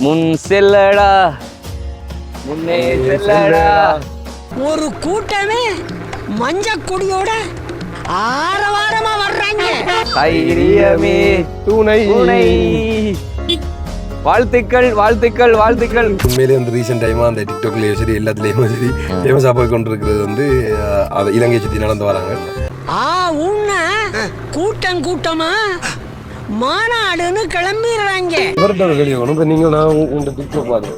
முன் செல்லடா. முன்னே செல்லடா. ஒரு கூட்டமே மஞ்ச கொடியோட ஆரவாரமா வர்றாங்க. தைரியமே. துணை. துணை. வாழ்த்துக்கள் வாழ்த்துக்கள் வாழ்த்துக்கள். உண்மையிலே வந்து ரீசெண்ட் டைமாக அந்த டிக்டாக்லேயும் சரி எல்லாத்துலேயும் சரி ஃபேமஸாக போய் கொண்டிருக்கிறது வந்து அது இலங்கையை சுற்றி நடந்து வராங்க. ஆ உன்ன கூட்டம் கூட்டமா மாநாடுன்னு கிளம்பிடுறாங்க. இவர்கிட்ட ஒரு கேள்வி வேணும். இப்போ நீங்கள் நான் உங்க டிக்டாக் பாருங்க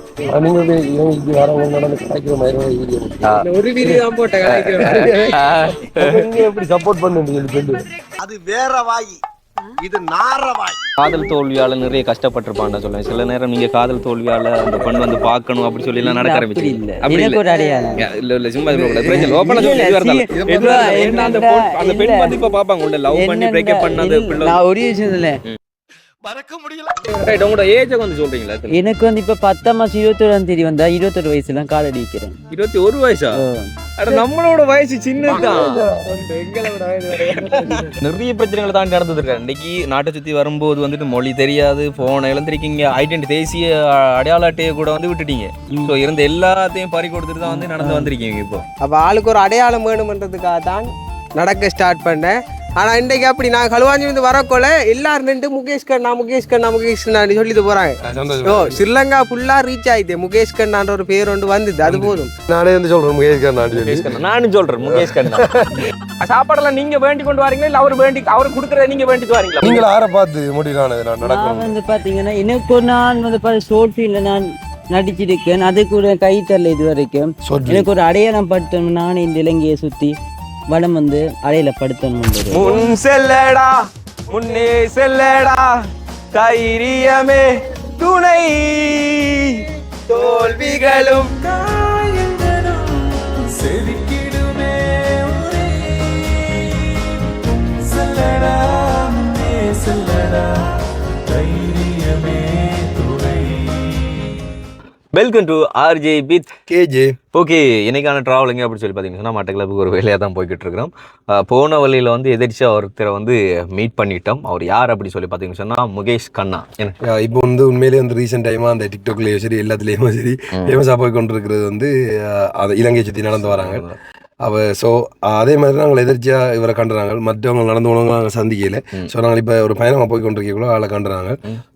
நீங்கள் வந்து இலங்கைக்கு வரவங்க நடந்து கிடைக்கிற மாதிரி வீடியோ ஒரு வீடியோ தான் போட்டேன் எப்படி சப்போர்ட் பண்ணுறீங்க சொல்லி அது வேற வாய். இது நார வாய் காதல் தோல்வியால நிறைய கஷ்டப்பட்டிருப்பான்னு சொல்லுவேன் சில நேரம் நீங்க காதல் தோல்வியால அந்த பெண் வந்து பார்க்கணும் அப்படி சொல்லி எல்லாம் நடக்க ஆரம்பிச்சு இல்ல. அப்படி இல்ல. இல்ல இல்ல சும்மா இல்ல, அந்த பொண்- இல்ல. வந்து இப்ப பாப்பாங்க உள்ள லவ் பண்ணி பிரேக்கப் பண்ணது இல்ல, நான் ஒரு விஷயம் சொல்ல மறக்க முடியல. ரைட் உங்களோட ஏஜ் வந்து சொல்றீங்களா எனக்கு வந்து இப்ப பத்தாம் மாசம் இருபத்தோராம் தேதி வந்தா இருபத்தொரு வயசுல கால் அடிக்கிறேன். இருபத்தி ஒரு வயசா? அட நம்மளோட வயசு சின்னதுதான் நிறைய பிரச்சனைகளை தாண்டி நடந்துருக்காரு இன்னைக்கு நாட்டை சுத்தி வரும்போது வந்துட்டு மொழி தெரியாது போனை இழந்திருக்கீங்க ஐடென்டி தேசிய அடையாள அட்டையை கூட வந்து விட்டுட்டீங்க. ஸோ இருந்த எல்லாத்தையும் பறி கொடுத்துட்டு தான் வந்து நடந்து வந்திருக்கீங்க இப்போ. அப்ப ஆளுக்கு ஒரு அடையாளம் வேணுமன்றதுக்காக தான் நடக்க ஸ்டார்ட் பண்ணேன். ஆனா இன்றைக்கு அப்படி நான் களுவாஞ்சி வந்து வரக்கொள்ள எல்லாரும் நின்று முகேஷ் கண்ணா முகேஷ் கண்ணா முகேஷ் கண்ணான்னு சொல்லிட்டு போறாங்க. ஓ ஸ்ரீலங்கா ஃபுல்லா ரீச் ஆயிட்டு முகேஷ் கண்ணான்ற ஒரு பேர் ஒன்று வந்தது அது போதும். நானே வந்து சொல்கிறேன் முகேஷ் கண்ணா நானும் சொல்றேன் முகேஷ் கண்ணா. சாப்பாடெல்லாம் நீங்க வேண்டி கொண்டு வரீங்களா? இல்ல அவர் வேண்டி அவர் கொடுக்கறத நீங்க வேண்டிட்டு வரீங்களா? நீங்கள் ஆரை பார்த்து முடியலானது நான் நான் நடக்கணும் வந்து பாத்தீங்கன்னா எனக்கு ஒரு நான் வந்து ஷோர்ட் ஃபிலிம்ல நான் நடிச்சிருக்கேன். அது கூட கை தரல இது வரைக்கும். எனக்கு ஒரு அடையாளம் படுத்தணும் நான் இந்த இலங்கையை சுத்தி. வடம் வந்து அடையாளப்படுத்தணும் முன் செல்லடா முன்னே செல்லடா தைரியமே துணை. தோல்விகளும் வெல்கம் டு ஆர்ஜே பித் கேஜே ஓகே இன்னைக்கான ட்ராவலிங் அப்படி சொல்லி பார்த்தீங்கன்னா மட்டக்களப்புக்கு ஒரு வேலையாக தான் போய்கிட்டு இருக்கிறோம். போன வழியில் வந்து எதிர்ச்சியாக ஒருத்தரை வந்து மீட் பண்ணிட்டோம். அவர் யார் அப்படி சொல்லி பார்த்தீங்கன்னு சொன்னால் முகேஷ் கண்ணா. இப்போ வந்து உண்மையிலேயே வந்து ரீசெண்ட் டைமாக அந்த டிக்டாக்லேயும் சரி எல்லாத்துலேயும் சரி ஃபேமஸாக போய் கொண்டிருக்கிறது வந்து அஹ், அது இலங்கையை சுற்றி நடந்து வராங்க. அவ ஸோ அதே மாதிரி நாங்கள் எதிர்ச்சியாக இவரை கண்டுறாங்க. மற்றவங்க நடந்து போனவங்க நாங்கள் சந்திக்கல. ஸோ நாங்கள் இப்போ ஒரு பயணமாக போய் கொண்டிருக்கக்குள்ள ஆளை கண்டுறாங்க.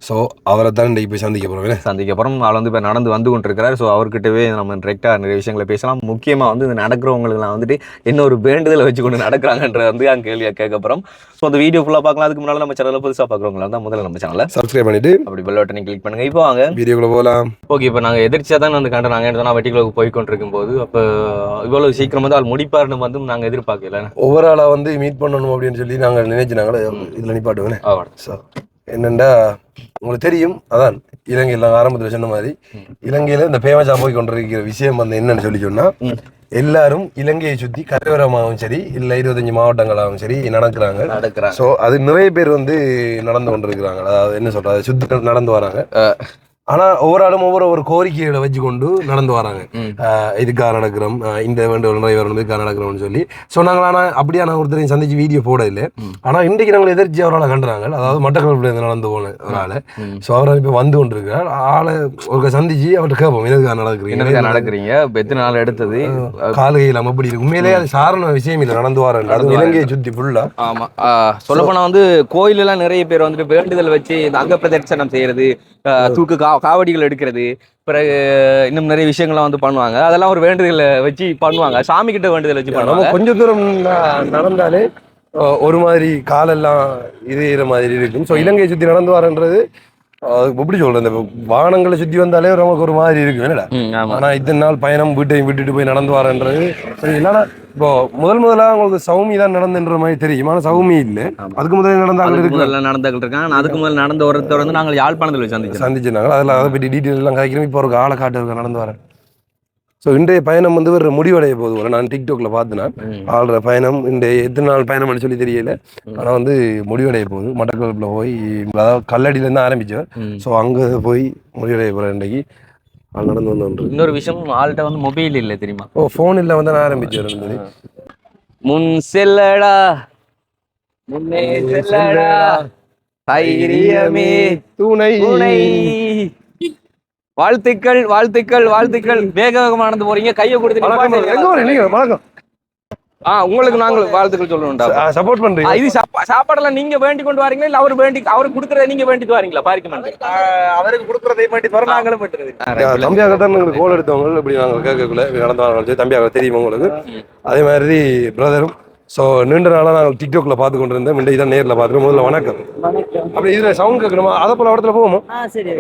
ஸோ அவரை தான் இன்றைக்கு போய் சந்திக்க போகிறோம் சந்திக்க அப்புறம் அவள் வந்து இப்போ நடந்து வந்து கொண்டிருக்கிறார். ஸோ அவர்கிட்டவே நம்ம டிரெக்டாக நிறைய விஷயங்களை பேசலாம். முக்கியமாக வந்து இந்த நடக்கிறவங்களுக்குலாம் வந்துட்டு என்ன ஒரு வேண்டுதலை வச்சு கொண்டு நடக்கிறாங்கன்ற வந்து அங்கே கேள்வியாக கேட்க போகிறோம் ஸோ அந்த வீடியோ ஃபுல்லாக பார்க்கலாம். அதுக்கு முன்னால் நம்ம சேனலில் புதுசாக பார்க்குறவங்களா தான் முதல்ல நம்ம சேனலில் சப்ஸ்கிரைப் பண்ணிட்டு அப்படி பெல் பட்டனை கிளிக் பண்ணுங்க. இப்போ வாங்க. வீடியோக்குள்ளே போகலாம். ஓகே இப்போ நாங்கள் எதிர்ச்சியாக தான் வந்து கண்டுறாங்கன்னு சொன்னால் வெட்டிக்குள்ள போய் கொண்டிருக்கும் போது அப்போ இவ்வளோ சீக்கிரம் வந்து ஆள் முடிப்பாருன்னு வந்து நாங்கள் எதிர்பார்க்கல. ஆளாக வந்து மீட் பண்ணணும் அப்படின்னு சொல்லி நாங்கள் நினைச்சினாங்களே இதில் நிப்பாட்டுவேன்? ஸோ என்னண்டா உங்களுக்கு தெரியும் அதான் இலங்கையில் ஆரம்பத்தில் சொன்ன மாதிரி இலங்கையில் இந்த ஃபேமஸாக போய் கொண்டிருக்கிற விஷயம் வந்து என்னன்னு சொல்லி சொன்னா எல்லாரும் இலங்கையை சுற்றி கரையோரமாகவும் சரி இல்லை இருபத்தஞ்சு மாவட்டங்களாகவும் சரி நடக்கிறாங்க. நடக்கிறாங்க. ஸோ அது நிறைய பேர் வந்து நடந்து கொண்டிருக்கிறாங்க. அதாவது என்ன சொல்றது சுத்தி நடந்து வராங்க. ஆனா ஒவ்வொரு ஆளும் ஒவ்வொரு ஒரு கோரிக்கைகளை வச்சு கொண்டு நடந்து வராங்க. இதுக்காக நடக்கிறோம். இந்த வேண்டுகோள் நிறைவேறணும் இதுக்காக நடக்கிறோம்னு சொல்லி. சொன்னாங்க ஆனா அப்படியா நான் ஒருத்தரையும் சந்திச்சு வீடியோ போட இல்லை ம். ஆனா இன்றைக்கு நாங்கள் எதிர்த்து அவரால் கண்டுறாங்க. அதாவது மட்டக்களப்பில் நடந்து போன ஒரு ஆளை. ஸோ அவரை இப்போ வந்து கொண்டிருக்கிறார். ஆளை ஒரு சந்திச்சு அவர்கிட்ட கேட்போம் எதுக்காக நடக்கிறீங்க? நடக்கிறீங்க? எத்தனை நாள் எடுத்தது? காலு இல்லாம அப்படி இருக்கு? உண்மையிலேயே அது சாரண விஷயம் இல்லை நடந்து வரேன் அது இலங்கையை சுற்றி ஃபுல்லா ஆமா. சொல்ல போனா வந்து கோயில் எல்லாம் நிறைய பேர் வந்துட்டு வேண்டுதல் வச்சு இந்த அங்க பிரதட்சணம் செய்யறது தூக்கு காவடிகள் எடுக்கிறது பிறகு இன்னும் நிறைய விஷயங்கள்லாம் வந்து பண்ணுவாங்க. அதெல்லாம் ஒரு வேண்டுதலை வச்சு பண்ணுவாங்க. சாமி கிட்ட வேண்டுதல் வச்சு பண்ணுவாங்க. கொஞ்ச தூரம் நடந்தாலே ஒரு மாதிரி காலெல்லாம் இது மாதிரி இருக்கும். ஸோ இலங்கையை சுற்றி நடந்து வரன்றது எப்படி சொல்றது இந்த வாகனங்களை சுற்றி வந்தாலே நமக்கு ஒரு மாதிரி ஆமா. ஆனா இத்தனை நாள் பயணம் வீட்டையும் விட்டுட்டு போய் நடந்து வரன்றது இல்லைன்னா இப்போ முதல் முதலா உங்களுக்கு சௌமி தான் நடந்துன்ற மாதிரி தெரியும் ஆனா சௌமி இல்லை. அதுக்கு முதல்ல நடந்தாங்க இருக்கு? முதல்ல நடந்துகிட்டு இருக்காங்க அதுக்கு முதல்ல நடந்த ஒருத்தர் வந்து நாங்கள் யாழ்ப்பாணத்தில் வச்சு சந்திச்சோம். சந்திச்சுனாங்க அதில் அதை பற்றி டீட்டெயில் எல்லாம் காய்க்கிறோம் இப்போ ஒரு ஆளை காட்டு நடந்து வரேன். ஸோ இன்றைய பயணம் வந்து ஒரு முடிவடைய போது போல. நான் டிக்டாக்ல பார்த்தேன் ம். ஆள்ற பயணம் இந்த எத்தனை நாள் பயணம்னு சொல்லி தெரியல. ஆனால் வந்து முடிவடைய போகுது. மட்டக்களப்பில் போய் அதாவது கல்லடியிலேருந்து ஆரம்பிச்சோம் ம். ஸோ அங்கே போய் முடிவடைய போகிறேன் இன்றைக்கு. அது நடந்து வந்து இன்னொரு விஷயம் ஆள்கிட்ட வந்து மொபைல் இல்லை தெரியுமா? ஓ ஃபோன் இல்லை வந்து நான் ஆரம்பிச்சேன் இருந்தது முன் செல்லடா. முன்னே செல்லடா. தைரியமே துணை. துணை. வாழ்த்துக்கள் வாழ்த்துக்கள் வாழ்த்துக்கள். வேக வேகமா நடந்து போறீங்க. கையை கொடுத்து. வணக்கம் ஆ உங்களுக்கு நாங்கள் வாழ்த்துக்கள் சொல்லணும்டா. சப்போர்ட் பண்றீங்க. இது சாப்பா- சாப்பாடெல்லாம் நீங்க வேண்டி கொண்டு வரீங்களா? இல்ல அவர் வேண்டி அவருக்கு கொடுக்கறத நீங்க வேண்டிட்டு வரீங்களா? பாரிக்க மாட்டேன் அவருக்கு கொடுக்கறதை வேண்டி வர நாங்களும் பண்றது தம்பியாக தான் எங்களுக்கு கோல் எடுத்தவங்க. இப்படி நாங்கள் கேட்கக்குள்ள நடந்து வராங்க தம்பியாக தெரியும் உங்களுக்கு. அதே மாதிரி பிரதரும். ஸோ நீண்ட நாளாக நாங்கள் டிக்டாக்ல பார்த்து கொண்டு இருந்தோம் இன்றைக்கு தான் நேரில் பார்த்துட்டு முதல்ல வணக்கம். அப்படி இதில் சவுண்ட் கேட்கணுமா? அதை போல இடத்துல போவோமா?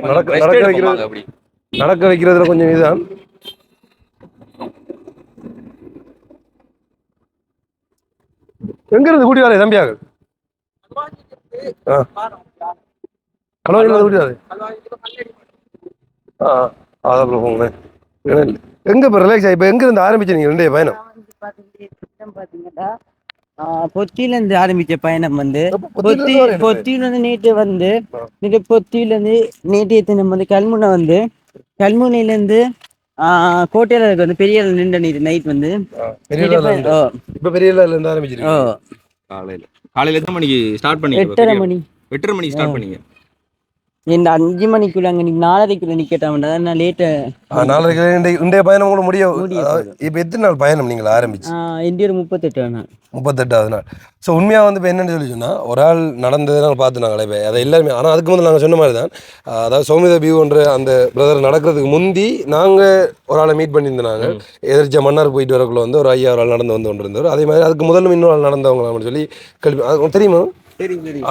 நடக்க நடக்க வைக்கிறது நடக்க வைக்கிறதுல கொஞ்சம் இதுதான். எங்க இருந்து கூட்டி வரே தம்பியாக கலவாயில கூட்டி வரே ஆ அதான் போங்க எங்க இப்போ ரிலாக்ஸ் ஆகி இப்போ எங்க இருந்து ஆரம்பிச்சீங்க ரெண்டே பயணம்? இருந்து ஆரம்பிச்ச பயணம் வந்து பொத்தி இருந்து வரேன். பொத்தியில இருந்து நேற்று வந்து நேற்று பொத்தியில இருந்து நேற்று நம்ம வந்து கல்முனை வந்து கல்முனையில இருந்து ஆஹ் கோட்டையில வந்து பெரிய நின்ற நீர் நைட் வந்து. இப்ப பெரிய இருந்து ஆரம்பிச்சிருக்கீங்க. காலையில. காலையில எத்தனை மணிக்கு ஸ்டார்ட் பண்ணீங்க எட்டரை மணி. எட்டரை மணிக்கு ஸ்டார்ட் பண்ணீங்க. இந்த அஞ்சு மணிக்குள்ள அங்க நீ நாலரைக்குள்ள நிக்கட்டாமண்டா நான் லேட்டு நாளைக்கு இன்றைய பயணம் கூட முடியும் முடிய இப்ப எத்தனை நாள் பயணம் நீங்கள் ஆரம்பிச்சு? இந்திய ஒரு முப்பத்தெட்டு நாள். முப்பத்தெட்டாவது நாள். ஸோ உண்மையாக வந்து இப்போ என்னன்னு சொல்லி சொன்னால் ஒரு ஆள் நடந்ததை நாங்கள் பார்த்து நாங்களே இப்போ அதை எல்லாருமே ஆனால் அதுக்கு முதல்ல நாங்கள் சொன்ன மாதிரி தான் அதாவது சௌமிதா பியூன்ற அந்த பிரதர் நடக்கிறதுக்கு முந்தி நாங்கள் ஒரு ஆளை மீட் பண்ணியிருந்தாங்க. எதிர்த்து மன்னார் போயிட்டு வரக்குள்ள வந்து ஒரு ஐயா ஒரு ஆள் நடந்து வந்து கொண்டு இருந்தார் அதே மாதிரி அதுக்கு முதல்ல இன்னொரு ஆள் நடந்தவங்க அப்படின்னு சொல்லி கேள்வி தெரியும்?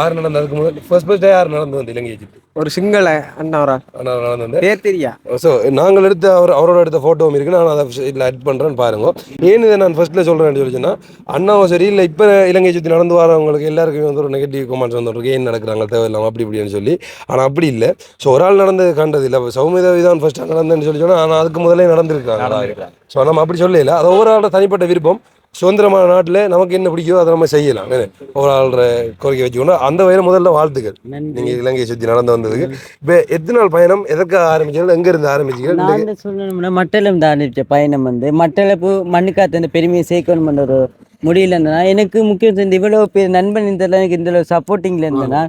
ஆறு நடந்து அதுக்கு முதல் ஃபர்ஸ்ட் ஃபர்ஸ்ட் டே ஆறு நடந்து வந்து இலங்கை எஜிப்ட் ஒரு சிங்கள அண்ணாவரா? ஆனால் நடந்து வந்து பேர் தெரியா? ஸோ நாங்கள் எடுத்த அவர் அவரோட எடுத்த ஃபோட்டோவும் இருக்கு. நான் அதை இதில் ஆட் பண்ணுறேன்னு பாருங்க. ஏன் இதை நான் ஃபர்ஸ்ட்டில் சொல்கிறேன்னு சொல்லி சொன்னா அண்ணாவும் சரி இல்லை இப்போ இலங்கை சுற்றி நடந்து வரவங்களுக்கு எல்லாருக்குமே வந்து ஒரு நெகட்டிவ் கமெண்ட்ஸ் வந்துருக்கு ஏன் நடக்கிறாங்க தேவையில்லாமல் அப்படி இப்படின்னு சொல்லி. ஆனால் அப்படி இல்லை. ஸோ ஒரு ஆள் நடந்தது கண்டது இல்லை. சௌமிதாவி தான் ஃபர்ஸ்ட் நடந்தேன்னு சொல்லி சொன்னால் ஆனால் அதுக்கு முதலே நடந்திருக்காங்க ஸோ நம்ம அப்படி சொல்லல. அது ஒவ்வொரு ஆளோட தனிப்பட்ட விருப்பம். சுதந்திரமான நாட்டில் நமக்கு என்ன பிடிக்குதோ அதை நம்ம செய்யலாம்? ஒரு ஆளோட கோரிக்கை வச்சுக்கணும் அந்த வகையில் முதல்ல வாழ்த்துக்கள். நீங்கள் இலங்கையை சுற்றி நடந்து வந்ததுக்கு. இப்போ எத்தனை நாள் பயணம்? எதுக்காக ஆரம்பிச்சீங்க எங்க இருந்து ஆரம்பிச்சீங்க நான் சொல்லணும்னா மட்டலம் தான் ஆரம்பிச்ச பயணம் வந்து. மட்டளப்பு மண்ணுக்காத்த அந்த பெருமையை சேர்க்கணும் ஒரு முடியல இருந்தனா. எனக்கு முக்கியம் இந்த இவ்வளவு பேர் நண்பன் இந்த எனக்கு இந்த சப்போர்ட்டிங்ல இருந்தனா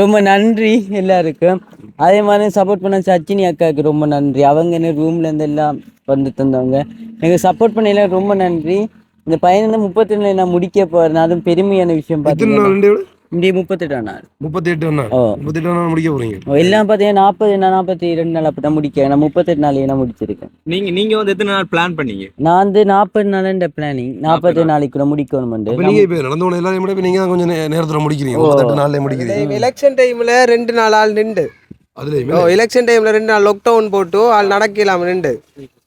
ரொம்ப நன்றி எல்லாருக்கும். அதே மாதிரி சப்போர்ட் பண்ண சச்சினி அக்காவுக்கு ரொம்ப நன்றி. அவங்க என்ன ரூம்ல இருந்து எல்லாம் வந்து தந்தவங்க. எனக்கு சப்போர்ட் பண்ண எல்லாம் ரொம்ப நன்றி. இந்த பயணம் முப்பத்தி ரெண்டுல நான் முடிக்க போறேன். அதுவும் பெருமையான விஷயம் பார்த்தீங்கன்னா. நாள் ரெண்டு இந்திய முப்பத்தெட்டாம் நாள் முப்பத்தி எட்டு நாள் ஓ. முப்பத்தி எட்டு நாள் முடிக்க போறீங்க. எல்லாம் பார்த்தீங்கன்னா நாற்பது நாற்பத்தி ரெண்டு நாள் அப்படி தான் முடிக்க நான் முப்பத்தெட்டு நாள் நான் முடிச்சிருக்கேன். நீங்க நீங்க வந்து எத்தனை நாள் பிளான் பண்ணீங்க? நான் வந்து நாற்பது நாள் பிளானிங் நாற்பது நாளைக்குள்ள முடிக்கணும் நீங்க இப்ப நடந்து போன எல்லாரையும் விட நீங்க கொஞ்சம் நேரத்துல முடிக்கிறீங்க. முப்பத்தெட்டு நாள்ல முடிக்கிறீங்க. எலெக்ஷன் டைம்ல ரெண்டு நாள் ஆள் நின்று. எலெக்ஷன் டைம்ல ரெண்டு நாள் லாக்டவுன் போட்டு ஆள் நடக்கலாம் நின்று.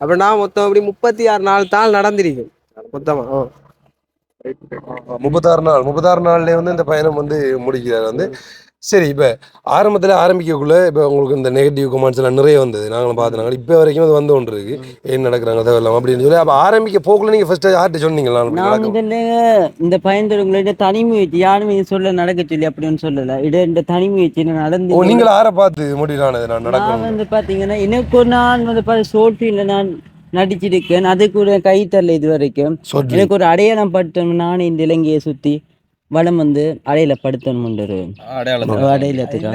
அப்ப நான் மொத்தம் அப்படி முப்பத்தி ஆறு நாள் தான் நடந்திருக்கும் மொத்தமா முப்பத்தாறு நாள் முப்பத்தாறு நாள்லயே வந்து இந்த பயணம் வந்து முடிக்கிறார் வந்து. சரி இப்ப ஆரம்பத்துல ஆரம்பிக்கக்குள்ள இப்ப உங்களுக்கு இந்த நெகட்டிவ் கமெண்ட்ஸ் எல்லாம் நிறைய வந்தது. நாங்களும் பார்த்துனாங்க இப்ப வரைக்கும் அது வந்து ஒன்று இருக்கு ஏன் நடக்கிறாங்க தேவையில்லாம அப்படின்னு சொல்லி. அப்ப ஆரம்பிக்க போக்குல நீங்க ஃபர்ஸ்ட் யார்கிட்ட சொன்னீங்களா நான் நடக்கும். இந்த பயந்துறவங்களோட தனி முயற்சி யாருமே சொல்ல நடக்க சொல்லி அப்படின்னு சொல்லல. இது இந்த தனி முயற்சி நான் நடந்து நீங்கள் ஆற பார்த்து முடியலானது நான் நான் நடக்கணும். வந்து பாத்தீங்கன்னா எனக்கு நாள் வந்து பாரு ஷோட்டில நான் நடிச்சிருக்கேன். அதுக்கு ஒரு கை தரல இது வரைக்கும் எனக்கு ஒரு அடையாளம் படுத்தணும் நானே இந்த இலங்கையை சுத்தி வளம் வந்து அடையில படுத்தணும் அடையாளத்துக்கு.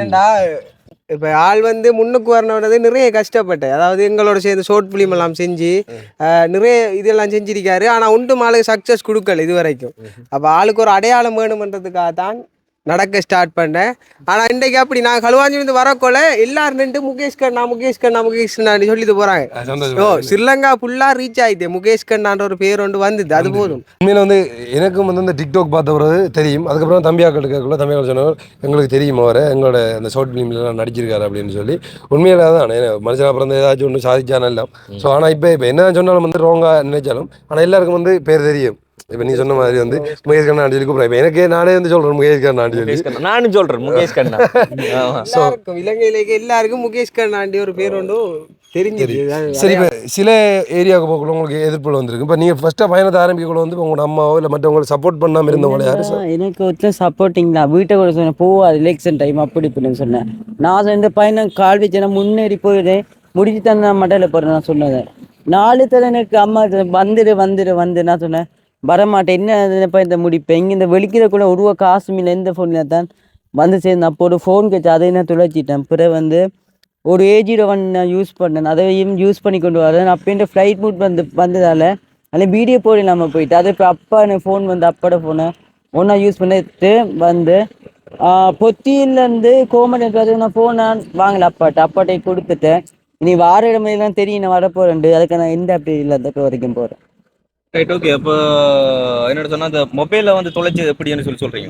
இப்ப ஆள் வந்து முன்னுக்கு வரணுன்றது நிறைய கஷ்டப்பட்டேன். அதாவது எங்களோட சேர்ந்து ஷார்ட் ஃபிலிம் எல்லாம் செஞ்சு ஆஹ், நிறைய இதெல்லாம் செஞ்சிருக்காரு. ஆனா ஒன்றும் ஆளுக்கு சக்சஸ் கொடுக்கல இது வரைக்கும் அப்ப ஆளுக்கு ஒரு அடையாளம் வேணுமன்றதுக்காக தான் நடக்க ஸ்டார்ட் பண்ணேன். ஆனா இன்றைக்கு அப்படி நான் களுவாஞ்சிலிருந்து வரக்கொள்ள எல்லாரும் நின்று முகேஷ் கண்ணா முகேஷ் கண்ணா முகேஷ் கண்ணான்னு சொல்லிட்டு போறாங்க. ஓ ஸ்ரீலங்கா ஃபுல்லா ரீச் ஆயிட்டு முகேஷ் கண்ணான்ற ஒரு பேர் ஒன்று வந்தது அது போதும். உண்மையில வந்து எனக்கும் வந்து இந்த டிக்டாக் பார்த்தவரது தெரியும். அதுக்கப்புறம் தம்பியாக்கள் கேட்கல தம்பியாக்கள் சொன்னவர் எங்களுக்கு தெரியும் அவரை எங்களோட இந்த ஷார்ட் ஃபிலிம்லாம் நடிச்சிருக்காரு அப்படின்னு சொல்லி. உண்மையில தான் மனுஷனா பிறந்த ஏதாச்சும் ஒன்று சாதிச்சான எல்லாம் ஸோ ஆனால் இப்போ இப்போ என்ன சொன்னாலும் வந்து ரோங்கா நினைச்சாலும் ஆனால் எல்லாருக்கும் வந்து பேர் தெரியும். இப்போ நீ சொன்ன மாதிரி வந்து முகேஷ் கண்ணா சொல்லி கூப்பிட்றேன் எனக்கு நானே வந்து சொல்கிறேன் முகேஷ் கண்ணா கண்ணா. நானும் சொல்றேன் முகேஷ் கண்ணா. இலங்கையிலேயே எல்லாருக்கும் முகேஷ் கண்ணாண்டி ஒரு பேர் ஒன்று தெரிஞ்சது. சரி. இப்போ சில ஏரியாவுக்கு போகக்குள்ள உங்களுக்கு எதிர்ப்புகள் வந்திருக்கு. இப்போ நீங்கள் ஃபஸ்ட்டாக பயணத்தை ஆரம்பிக்கக்குள்ள வந்து உங்களோட அம்மாவோ இல்லை மற்றவங்களை சப்போர்ட் பண்ணாமல் இருந்தவங்கள யாரும் எனக்கு ஒருத்தன் சப்போர்ட்டிங் தான். வீட்டை கூட சொன்னேன் போவாது எலெக்ஷன் டைம் அப்படி இப்படின்னு சொன்னேன். நான் இந்த பையனை கால் வச்சேன்னா முன்னேறி போயிடுறேன் முடிச்சு தந்த மட்டையில் போகிறேன் நான் சொன்னது. நாலு தடவை எனக்கு அம்மா வந்துடு வந்துடு வந்து நான் சொன்னேன். வரமாட்டேன். என்ன இப்போ இந்த முடிப்பேன் இங்கே இந்த வெளிக்கிற கூட உருவ காசும் இல்லை எந்த ஃபோனில் தான் வந்து சேர்ந்து அப்போ ஒரு ஃபோன் கட்சி அதை நான் துளைச்சிட்டேன். பிறகு வந்து ஒரு ஏஜியில் ஒன் நான் யூஸ் பண்ணேன். அதையும் யூஸ் பண்ணி கொண்டு வரேன். அப்போ இந்த ஃப்ளைட் மூட் வந்து வந்ததால் அதில் வீடியோ போட இல்லாமல் போயிட்டு அது இப்போ அப்பா எனக்கு ஃபோன் வந்து அப்பாட ஃபோனை ஒன்றா யூஸ் பண்ணிட்டு வந்து பொத்தியிலேருந்து கோமடி நான் ஃபோன் நான் வாங்கல அப்பாட்ட. அப்பாட்டை கொடுத்துட்டேன். இனி வார இடமெல்லாம் தெரியும் நான் வரப்போகிறேன் அதுக்கு நான் எந்த அப்படி இல்லாதக்கு வரைக்கும் போகிறேன் ரைட் ஓகே அப்போ என்னோட சொன்னா அந்த மொபைல்ல வந்து தொலைச்சது எப்படின்னு சொல்லி சொல்றீங்க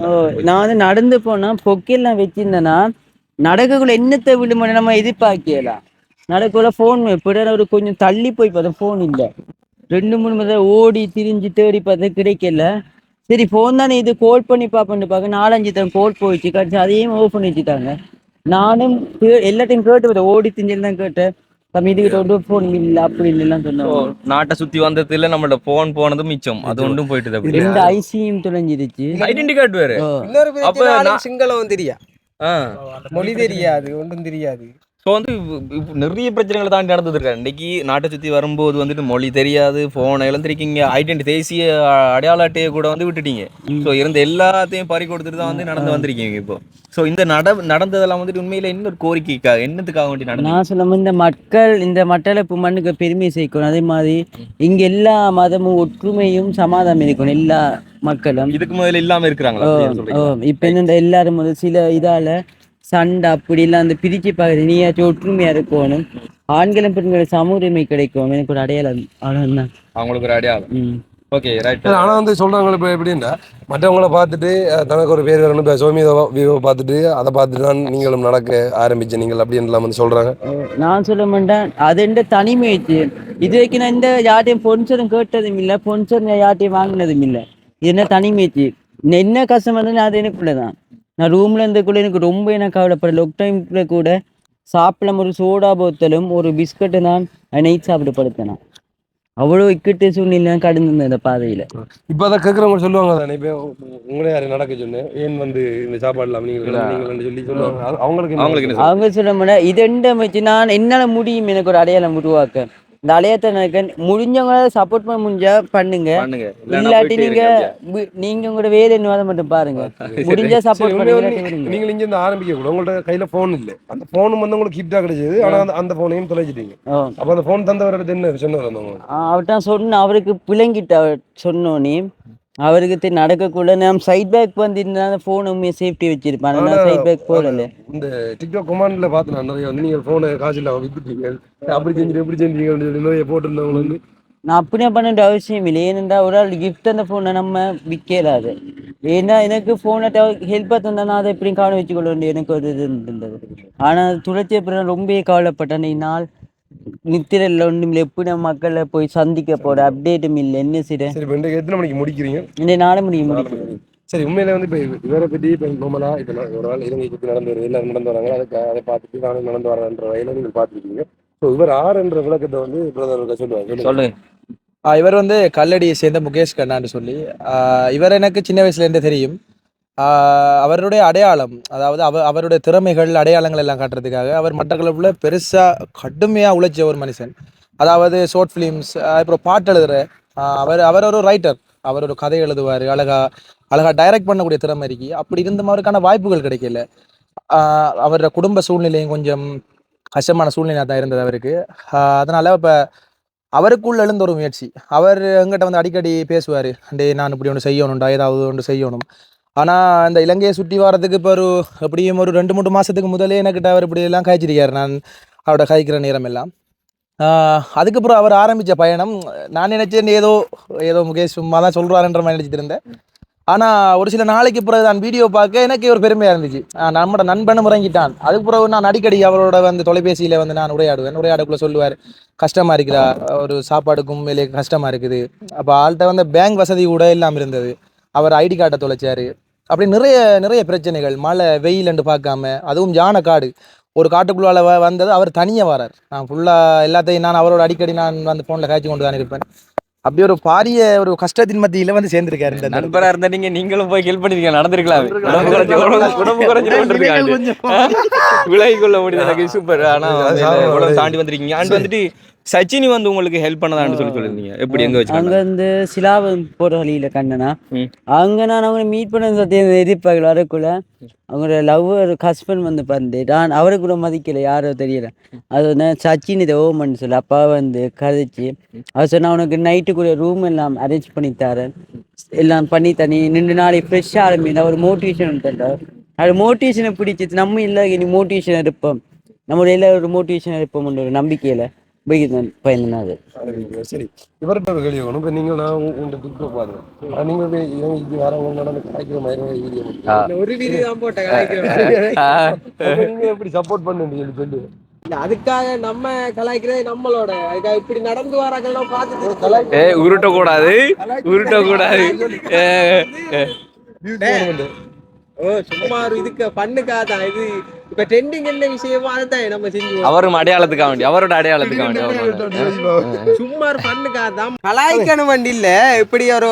நான் வந்து நடந்து போனா பொக்கெல்லாம் வச்சிருந்தேன்னா நடக்கக்குள்ள என்னத்தை விடுமோ நம்ம எதிர்பார்க்கலாம் நடக்குள்ள ஃபோன் எப்படியா ஒரு கொஞ்சம் தள்ளி போய் பார்த்தேன் ஃபோன் இல்லை. ரெண்டு மூணு முறை ஓடி திரிஞ்சு தேடி பார்த்தா கிடைக்கல. சரி ஃபோன் தானே இது கோல் பண்ணி பார்ப்பேன்னு பார்க்க நாலஞ்சு தான் கோல் போயிடுச்சு கடைசி அதையும் ஓப்பன் பண்ணி வச்சுட்டாங்க. நானும் எல்லாத்தையும் கேட்டு ஓடி திஞ்சல் தான் கேட்டேன். இதுகிட்ட ஒரு ஃபோன் இல்லை அப்படி இல்லைலாம் சொன்னோம் நாட்டை சுத்தி வந்ததுல நம்மளோட போன் போனது மிச்சம். அது ஒன்றும் போயிட்டு ரெண்டு ஐசியும் தொலைஞ்சிருச்சு. ஐடென்டி கார்டு வேறு. அப்ப சிங்களம் தெரியா மொழி தெரியாது ஒன்றும் தெரியாது. வந்து இப்ப- இப்ப நிறைய பிரச்சனைகளை தாண்டி நடந்துருக்கேன் இன்னைக்கு நாட்டை சுற்றி வரும்போது வந்துட்டு மொழி தெரியாது ஃபோனை இழந்திருக்கீங்க ஐடென்டி தேசிய அடையாள அட்டையை கூட வந்து விட்டுட்டீங்க. ஸோ இருந்த எல்லாத்தையும் பறி கொடுத்துட்டு தான் வந்து நடந்து வந்திருக்கீங்க இப்போ. ஸோ இந்த நட நடந்ததெல்லாம் வந்துட்டு உண்மையில இன்னொரு கோரிக்கைக்காக என்னத்துக்காக வேண்டி நடந்து நான் சொல்லும் இந்த மக்கள் இந்த மட்டளப்பு மண்ணுக்கு பெருமை சேர்க்கணும். அதே மாதிரி இங்க எல்லா மதமும் ஒற்றுமையும் சமாதானம் இருக்கணும் எல்லா மக்களும். இதுக்கு முதல்ல இல்லாம இருக்கிறாங்களா? இப்ப என்ன எல்லாரும் வந்து சில இதால சண்டை அப்படி எல்லாம் அந்த பிரிச்சு பாக்குறது நீயாச்சும் ஒற்றுமையா இருக்கணும். ஆண்களும் பெண்களும் சம உரிமை கிடைக்கும். எனக்கு ஒரு அடையாளம். அவ்வளவுதான். அவங்களுக்கு ஒரு அடையாளம். ஓகே ரைட் ஆனா வந்து சொல்றாங்க இப்போ எப்படின்னா மற்றவங்கள பார்த்துட்டு தனக்கு ஒரு பேர் வரணும் இப்போ சோமியோ விவோ பார்த்துட்டு அதை பார்த்துட்டு தான் நீங்களும் நடக்க ஆரம்பிச்ச நீங்கள் அப்படின்லாம் வந்து சொல்றாங்க. ஓ, நான் சொல்ல மாட்டேன். அது எந்த தனிமைச்சு இது. வரைக்கும் நான் இந்த யார்ட்டையும் பொன்சரும் கேட்டதும் இல்லை. பொன்சர் யார்ட்டையும் வாங்கினதும் இல்லை. இது என்ன தனிமைச்சு என்ன கஷ்டம் வந்து அது எனக்குள்ள தான் நான் ரூம்ல இருந்தக்குள்ள எனக்கு ரொம்ப எனக்கு கவலைப்பட லாக் டைம்ல கூட சாப்பிடாம ஒரு சோடா போத்தலும் ஒரு பிஸ்கட்டு நான் நைட் சாப்பிட்டு படுத்தேன். அவ்வளோ இக்கட்டு சூழ்நிலை கடந்து இந்த பாதையில. இப்போ அதை கேட்குறவங்க சொல்லுவாங்க தானே இப்போ உங்களே யாரும் நடக்க சொன்னேன். ஏன் வந்து இந்த சாப்பாடு இல்லாமல் நீங்கள் சொல்லி சொல்லுவாங்க. அவங்களுக்கு என்ன அவங்களுக்கு என்ன அவங்க சொல்ல முடியாது இது எந்த வச்சு நான் என்னால முடியும் எனக்கு ஒரு அடையாளம் உருவாக்க. இந்த அடையாளத்தை எனக்கு முடிஞ்சவங்கள சப்போர்ட் பண்ண முடிஞ்சா பண்ணுங்க. இல்லாட்டி நீங்க நீங்க உங்களோட வேலை என்னவாத மட்டும் பாருங்க. முடிஞ்சா சப்போர்ட் பண்ணுங்க நீ- இல்லாட்டி விடுங்க. நீங்கள் இங்க இருந்து ஆரம்பிக்க கூட உங்கள்ட்ட கையில ஃபோன் இல்லை. அந்த ஃபோனும் வந்து உங்களுக்கு கிஃப்டா கிடைச்சது. ஆனா அந்த ஃபோனையும் தொலைச்சிட்டீங்க. அப்போ அந்த ஃபோன் தந்தவர் என்ன சொன்னவர் அவர்ட்ட சொன்ன அவருக்கு பிள்ளைங்கிட்ட அவர் சொன்னோனே அவருக்கு நடக்கக்குள்ள நான் சைட் பேக் வந்திருந்தா அந்த ஃபோன் உண்மையை சேஃப்டி வச்சிருப்பேன். நான் சைட் பேக் போடல. இந்த டிக்டாக் கொமாண்ட்ல பார்த்து நான் நிறைய வந்து நீங்கள் ஃபோனை காசு இல்லாம வித்துட்டீங்க. அப்படி செஞ்சு இப்படி செஞ்சீங்கன்னு சொல்லி நிறைய போட்டிருந்தவங்க வந்து. நான் அப்படியே பண்ண அவசியம் இல்லை. ஏனென்றா ஒரு ஆள் கிஃப்ட் அந்த ஃபோனை நம்ம விற்கலாது. ஏன்னா எனக்கு ஃபோனை ஹெல்ப்பாக தந்தா நான் அதை எப்படி காண வச்சுக்கொள்ள வேண்டிய எனக்கு ஒரு இது இருந்தது. ஆனால் துளசிய பிறகு ரொம்ப கவலைப்பட்டேன். நாள் நித்திரையில் ஒன்றும் எப்படி மக்களை போய் சந்திக்க போற? அப்டேட்டும் இல்லை. என்ன செய்ய சரி இப்போ எத்தனை மணிக்கு முடிக்கிறீங்க? இந்த நாளை முடியும் முடியும் சரி உண்மையில வந்து இப்போ இவரை பற்றி இப்போ நார்மலா இப்போ ஒரு நாள் இலங்கை சுற்றி நடந்து வருது எல்லாரும் நடந்து வராங்க. அதை அதை பார்த்துட்டு நானும் நடந்து வரேன்ற வகையில் நீங்கள் பார்த்துருக்கீங்க. ஸோ இவர் ஆறுன்ற விளக்கத்தை வந்து பிரதர் சொல்லுவாங்க சொல்லுங்க. இவர் வந்து கல்லடியை சேர்ந்த முகேஷ் கண்ணான்னு சொல்லி இவர் எனக்கு சின்ன வயசுலேருந்தே தெரியும். அவருடைய அடையாளம் அதாவது அவ அவருடைய திறமைகள் அடையாளங்கள் எல்லாம் காட்டுறதுக்காக அவர் மட்டக்களப்பில் பெருசாக கடுமையாக உழைச்ச ஒரு மனுஷன். அதாவது ஷார்ட் ஃபிலிம்ஸ் அப்புறம் பாட்டு எழுதுற அவர் அவர் ஒரு ரைட்டர் அவர் ஒரு கதை எழுதுவார் அழகா அழகா டைரக்ட் பண்ணக்கூடிய திறமை இருக்கு. அப்படி இருந்த மாதிரிக்கான வாய்ப்புகள் கிடைக்கல. அவரோட குடும்ப சூழ்நிலையும் கொஞ்சம் கஷ்டமான சூழ்நிலையாக தான் இருந்தது அவருக்கு. அதனால் இப்போ அவருக்குள்ள எழுந்த ஒரு முயற்சி. அவர் எங்கிட்ட வந்து அடிக்கடி பேசுவார் டே நான் இப்படி ஒன்று செய்யணும்டா ஏதாவது ஒன்று செய்யணும். ஆனால் இந்த இலங்கையை சுற்றி வர்றதுக்கு இப்போ ஒரு எப்படியும் ஒரு ரெண்டு மூணு மாதத்துக்கு முதலே எனக்கிட்ட அவர் இப்படி எல்லாம் நான் அவரோட காய்க்கிற நேரம் எல்லாம். அதுக்கப்புறம் அவர் ஆரம்பித்த பயணம் நான் நினச்சேன் ஏதோ ஏதோ முகேஷ் சும்மா தான் சொல்கிறாருன்ற மாதிரி நினச்சிட்டு இருந்தேன். ஆனால் ஒரு சில நாளைக்கு பிறகு நான் வீடியோ பார்க்க எனக்கு ஒரு பெருமையாக இருந்துச்சு நம்மளோட நம்மட நண்பனும் இறங்கிட்டான். அதுக்கு பிறகு நான் அடிக்கடி அவரோட வந்து தொலைபேசியில் வந்து நான் உரையாடுவேன். உரையாடக்குள்ள சொல்லுவார் கஷ்டமாக இருக்குதா ஒரு சாப்பாடுக்கும் மேலே கஷ்டமாக இருக்குது. அப்போ ஆள்கிட்ட வந்து பேங்க் வசதி கூட இல்லாமல் இருந்தது. அவர் ஐடி கார்டை தொலைச்சார். அப்படி நிறைய நிறைய பிரச்சனைகள். மழை வெயில்னு பார்க்காம அதுவும் யானை காடு. ஒரு காட்டுக்குள்ளால வ- வந்தது அவர் தனியாக வரார். நான் ஃபுல்லாக எல்லாத்தையும் நான் அவரோட அடிக்கடி நான் வந்து ஃபோனில் காய்ச்சி கொண்டு தான் இருப்பேன் அப்படி ஒரு பாரிய ஒரு கஷ்டத்தின் மத்தியில வந்து சேர்ந்திருக்காரு இந்த நண்பர். நண்பரா இருந்தா நீங்க நீங்களும் போய் ஹெல்ப் பண்ணிருக்கீங்க நடந்திருக்கலாம் விலகி கொள்ள முடியுது சூப்பர் ஆனா. தாண்டி வந்திருக்கீங்க. அண்ட் வந்துட்டு சச்சினி வந்து உங்களுக்கு ஹெல்ப் பண்ணதான்னு சொல்லி சொல்லிருந்தீங்க எப்படி எங்க வச்சு அங்க வந்து சிலாவம் போற வழியில கண்டனா ம். அங்க நான் அவங்க மீட் பண்ண சத்தியம் எதிர்ப்பார்கள் வரக்குள்ள அவங்களோட லவ்வர் ஹஸ்பண்ட் வந்து பாருந்து நான் அவரை கூட மதிக்கல யாரோ தெரியல. அது வந்து சச்சின் இதை ஓமன்னு சொல்லி அப்பா வந்து கதைச்சு. அவர் சொன்னா உனக்கு நைட்டுக்குள்ள ரூம் எல்லாம் அரேஞ்ச் பண்ணி தரேன். எல்லாம் பண்ணி தனி நின்று நாளை ஃப்ரெஷ்ஷாக ஆரம்பினா ஒரு மோட்டிவேஷன் தந்தார் அது மோட்டிவேஷனை பிடிச்சிச்சு. நம்ம இல்லை இனி மோட்டிவேஷன் இருப்போம். நம்மளோட எல்லாரும் ஒரு மோட்டிவேஷன் இருப்போம்ன்ற ஒரு நம்பிக்கையில. போய் பயந்தனா அது சரி இவர்கிட்ட ஒரு கேள்வி வேணும் இப்போ நீங்கள் நான் உங்க டிக்டாக் பாருங்க நீங்கள் போய் இவங்க வரவங்க நடந்து கிடைக்கிற மாதிரி வீடியோ ஒரு வீடியோ தான் போட்டேன் நீங்க எப்படி சப்போர்ட் பண்ணுன்னு சொல்லி சொல்லி அதுக்காக நம்ம கலாய்க்கிறதே நம்மளோட. அதுக்காக இப்படி நடந்து வராங்கலாம் பார்த்துட்டு ஏ உருட்ட கூடாது உருட்ட கூடாது ஓ சும்மா இதுக்கு பண்ணுக்காக தான் இது இப்ப ட்ரெண்டிங் என்ன விஷயமோ அதுதான் நம்ம செஞ்சு அவரும் அடையாளத்துக்கு வேண்டி அவரோட அடையாளத்துக்காக வேண்டி சும்மா ஃபண்ணுக்காக தான். கலாய்க்கணும் வண்டி இல்ல இப்படி ஒரு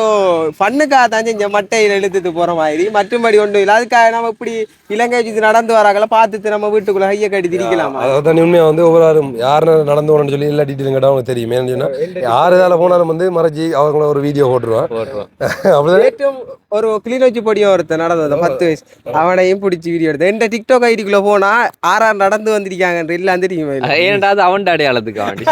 ஃபண்ணுக்காக தான் செஞ்ச மட்டையில எடுத்துட்டு போற மாதிரி. மற்றும்படி ஒன்றும் இல்லை. அதுக்காக நம்ம இப்படி இலங்கை வச்சு நடந்து வராங்கள பார்த்துட்டு நம்ம வீட்டுக்குள்ள ஐய கட்டி திரிக்கலாமா? அதான் உண்மையா வந்து ஒவ்வொரு யார் நடந்து வரணும்னு சொல்லி எல்லா டீட்டெயிலும் கேட்டா அவங்களுக்கு தெரியும். சொன்னா யார் இதால போனாலும் வந்து மறைச்சி அவங்கள ஒரு வீடியோ போட்டுருவான். அப்படிதான். ஒரு கிளீன் வச்சு பொடியும் ஒருத்தன் நடந்தது பத்து வயசு. அவனையும் பிடிச்சி வீடியோ எடுத்தேன். என் டிக்டாக் ஐடிக்குள்ள போனா ஆறார் நடந்து வந்திருக்காங்க தெரியுமா இல்ல? ஏன்டா அது அவன் அடையாளத்துக்காக வேண்டி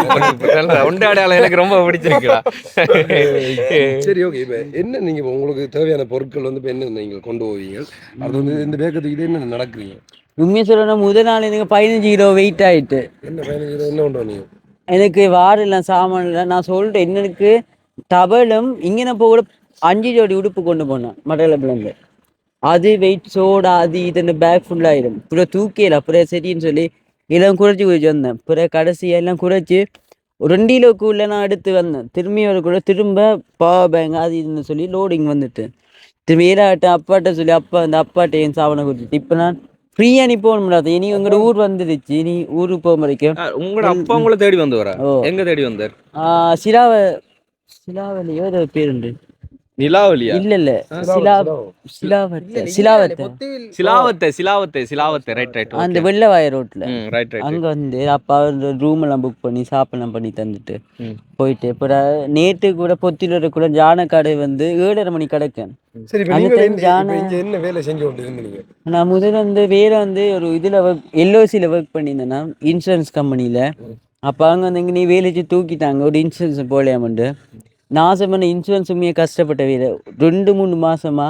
அவன் அடையாளம் எனக்கு ரொம்ப பிடிச்சிருக்குடா. சரி ஓகே இப்போ என்ன நீங்க உங்களுக்கு தேவையான பொருட்கள் வந்து இப்போ என்ன நீங்க கொண்டு போவீங்க? அது வந்து இந்த பேக்கத்துக்கு இது என்ன நடக்குறீங்க உண்மையை சொல்லணும்னா முதல் நாள் எனக்கு பதினஞ்சு கிலோ வெயிட் ஆயிட்டு. என்ன பயணம் என்ன கொண்டு வந்தீங்க? எனக்கு வாரெல்லாம் சாமான் இல்லை. நான் சொல்லிட்டேன் எனக்கு டபலும் இங்கே போக கூட அஞ்சு ஜோடி உடுப்பு கொண்டு போனேன் மட்டக்களப்புலேருந்து அது வெயிட் சோடா அது இது பேக் ஃபுல்லாகிடும் அப்புறம் தூக்கியல அப்புறம் சரின்னு சொல்லி எல்லாம் குறைச்சி குறைச்சி வந்தேன். அப்புறம் கடைசியாக எல்லாம் குறைச்சி ரெண்டு கிலோக்குள்ள நான் எடுத்து வந்தேன். திரும்பி வரக்குள்ள திரும்ப பவர் பேங்க் அது இதுன்னு சொல்லி லோடிங் வந்துட்டு. திரும்பி ஏறாட்ட அப்பாட்ட சொல்லி அப்பா அந்த அப்பாட்ட என் சாவனை கொடுத்துட்டு. இப்போ நான் ஃப்ரீயாக நீ போக முடியாது இனி உங்களோட ஊர் வந்துடுச்சு நீ ஊருக்கு போக வரைக்கும் உங்களோட அப்பா உங்களை தேடி வந்து வரா எங்க தேடி வந்தார்? சிலாவ சிலாவலியோ ஏதோ பேர் உண்டு. நிலாவலியா இல்ல இல்ல சிலா சிலாவத்தை சிலாவத்தை சிலாவத்தை சிலாவத்தை. சிலாவத்தை ரைட் ரைட் அந்த வெள்ளவாய ரோட்ல. ம் ரைட் ரைட் அங்க வந்து அப்பா ரூம் எல்லாம் புக் பண்ணி சாப்பிடலாம் பண்ணி தந்துட்டு. போயிட்டு அப்புறம் நேற்று கூட பொத்தில கூட ஜான கடை வந்து ஏழரை மணி கிடக்கு. இப்போ இப்ப நான் முதல்ல வந்து வேற வந்து ஒரு இதுல ஒர்க் எல்ஓசியில் ஒர்க் பண்ணியிருந்தேன்னா இன்சூரன்ஸ் கம்பெனியில அப்போ அங்கே வந்து இங்கே நீ வேலைச்சு தூக்கிட்டாங்க. ஒரு இன்சூரன்ஸ் போலையாமண்டு நான் சொன்ன இன்சூரன்ஸ் உண்மையாக கஷ்டப்பட்ட வேலை. ரெண்டு மூணு மாசமா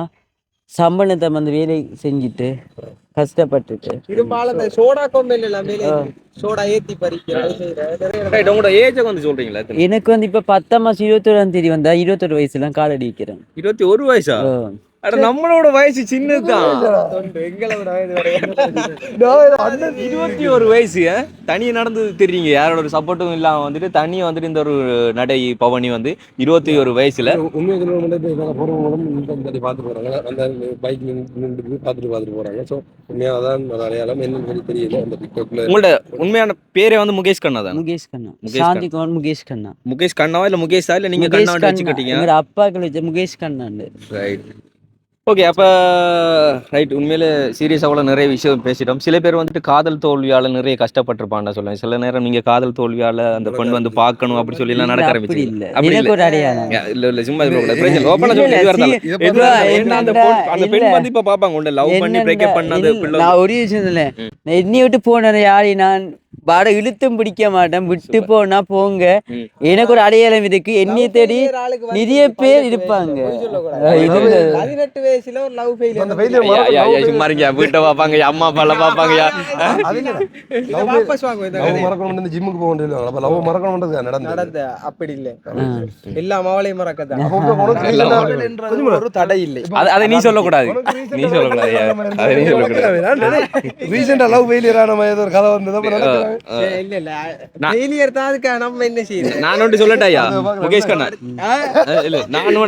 சம்பளத்தை வந்து வேலை செஞ்சுட்டு கஷ்டப்பட்டுட்டு. இரும்பாலும் அந்த சோடா சோடா ஏத்தி பறிக்கிற அது செய்யற நிறைய ரைட் உங்களோட ஏஜை வந்து சொல்றீங்களா? எனக்கு வந்து இப்போ பத்தாம் மாதம் இருபத்தோராம் தேதி வந்தா இருபத்தொரு வயசுலாம் காலடி வைக்கிறேன். இருபத்தி ஒரு வயசா? அட நம்மளோட வயசு சின்னதுதான். தொண்டு எங்களை விட வயது வரை இருபத்தி ஒரு வயசு? தனியா நடந்து தெரியுங்க. யாரோட ஒரு சப்போர்ட்டும் இல்லாம வந்துட்டு தனியா வந்துட்டு இந்த ஒரு நடை பவனி வந்து இருபத்தி ஒரு வயசுல. மாதிரி பார்த்து போகிறாங்க அந்த பைக் நின்று பார்த்துட்டு பார்த்துட்டு போகிறாங்க ஸோ உண்மையாக அடையாளம் என்னன்னு சொல்லி தெரியல அந்த டிக்டாக்ல உங்களோட உண்மையான பேரே வந்து முகேஷ் கண்ணா தான்? முகேஷ் கண்ணா. சாந்தி குமார் முகேஷ் கண்ணா. முகேஷ் கண்ணாவா இல்ல முகேஷா? இல்ல நீங்க கண்ணா. வச்சுக்கிட்டீங்க? எங்க அப்பாக்கள் வச்ச முகேஷ் கண்ணாண்டு ரைட் ஓகே அப்போ ரைட் உண்மையிலே சீரியஸாக அவ்வளோ நிறைய விஷயம் பேசிட்டோம். சில பேர் வந்துட்டு காதல் தோல்வியால நிறைய கஷ்டப்பட்டிருப்பான்னு சொல்லுவேன். சில நேரம் நீங்க காதல் தோல்வியால அந்த பெண் வந்து பார்க்கணும் அப்படி சொல்லி எல்லாம் நடக்க ஆரம்பிச்சு இல்ல. இல்ல. சும்மா இது கூட பிரச்சனை ஓப்பனா இல்ல, சொல்லி அந்த பொண். வந்து இப்ப பாப்பாங்க உண்ட லவ் பண்ணி பிரேக்கப் பிள்ளை நான் ஒரு விஷயம் இல்லை என்னை விட்டு போன யாரை நான் பாட இழுத்தும் பிடிக்க மாட்டேன். விட்டு போனா போங்க. எனக்கு ஒரு அடையாளம் இருக்கு. என்னைய தேடி நிறைய பேர் இருப்பாங்க. பதினெட்டு வயசுல ஒரு லவ் ஃபெயில் அந்த failure ஐயா, ஐயா, ஐயா, சும்மா இருங்க. வீட்டை பாப்பாங்க அம்மா அப்பா எல்லாம் பாப்பாங்க. மறக்கணும் ஜிம்முக்கு போக வேண்டியது அப்போ லவ் மறக்கணும்ன்றது நடந்த அப்படி இல்ல. எல்லா மாவளையும் ஆ- ஒரு தடை இல்லை. அது அதை நீ சொல்லக்கூடாது. நீ சொல்லக்கூடாது. அதை நீ சொல்லக்கூடாது. ரீசெண்டா லவ் ஃபெயிலியர் ஆன மாதிரி ஏதோ ஒரு கதை வந்தது. இல்ல இல்ல. ஃபெயிலியர் தான் அதுக்காக நம்ம என்ன செய்யறது? நான் ஒன்று சொல்லட்டா ஐயா? முகேஷ் கண்ணா. இல்ல நான் ஒன்று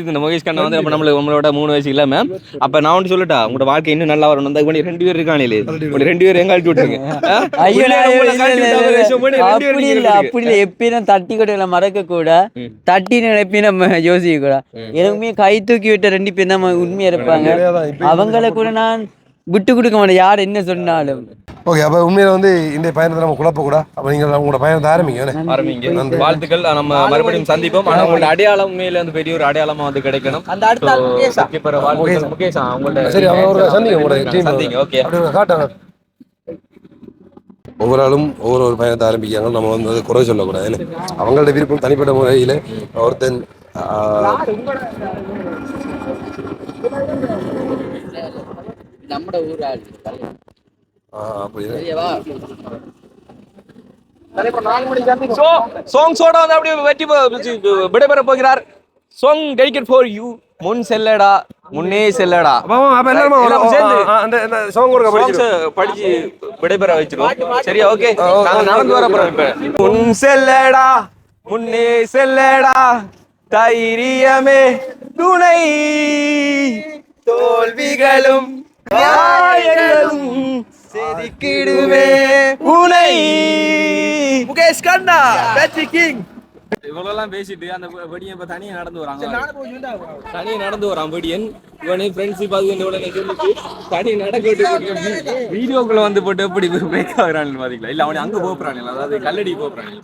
இருந்தேன். முகேஷ் கண்ணா வந்து அப்ப நம்மளுக்கு நம்மளோட மூணு வயசு இல்லாம. அப்ப நான் ஒன்று சொல்லட்டா? உங்களோட வாழ்க்கை இன்னும் நல்லா வரணும். ரெண்டு பேர் இருக்கானே ரெண்டு எங்க அழுத்தி விட்டுருங்க. பேரும் அப்படி இல்ல. அப்படி இல்ல. எப்பயும் தட்டி கொடையில மறக்க கூட தட்டி நினைப்பி நம்ம யோசிக்க கூட. எனக்குமே கை தூக்கி விட்ட ரெண்டு பேர் நம்ம உண்மையா இருப்பாங்க. அவங்கள கூட நான் விட்டு கொடுக்க மாட்டேன். யார் என்ன சொன்னாலும். ஓகே அப்போ உண்மையில வந்து இந்த பயணத்தை நம்ம குழப்ப கூட அப்போ நீங்கள் உங்களோட பயணத்தை ஆரம்பிங்க? ஆரம்பிங்க. வாழ்த்துக்கள். நம்ம மறுபடியும் சந்திப்போம். ஆனா உங்களோட அடையாளம் உண்மையில வந்து பெரிய ஒரு அடையாளமா வந்து கிடைக்கணும். அந்த அடுத்த ஆள் முகேஷா? உங்கள்ட்ட சரி அவங்க ஒரு சந்திங்க. உங்களோட டீம் சந்திங்க ஓகே அப்படி ஒவ்வொரு ஆளும் ஒவ்வொரு ஒரு பயணத்தை ஆரம்பிக்காங்க நம்ம வந்து அதை குறை சொல்லக்கூடாது? அவங்களோட விருப்பம் தனிப்பட்ட முறையில் ஒருத்தன் ஆஹ், நம்ம ஊர் சாங்ஸோட வந்து அப்படியே வெற்றி பெ- விடைபெற போகிறார். சாங் டெடிகேட் ஃபார் யூ முன் செல்லடா முன்னே செல்லடா. அந்த சாங் படிச்சு விடைபெற வச்சிருவோம். சரியா ஓகே நடந்து வர போறோம் இப்ப. முன் செல்லடா முன்னே செல்லடா. தைரியமே துணை தோல்விகளும் காயங்களும் செதுக்கிடுமே. உனை. முகேஷ் கண்ணா வெற்றி கிங் இவ்வளோலாம் பேசிட்டு அந்த வெடியன் இப்போ தனியாக நடந்து வராங்க. தனியாக நடந்து வரான் வெடியன். இவனே ஃப்ரெண்ட்ஷிப் அது இந்த உடனே சொல்லிட்டு தனி நடக்க வீடியோக்குள்ள வந்து போட்டு எப்படி பிரேக் ஆகுறான்னு பாத்தீங்களா? இல்ல அவனை அங்க போறானே அதாவது கல்லடி போறானே.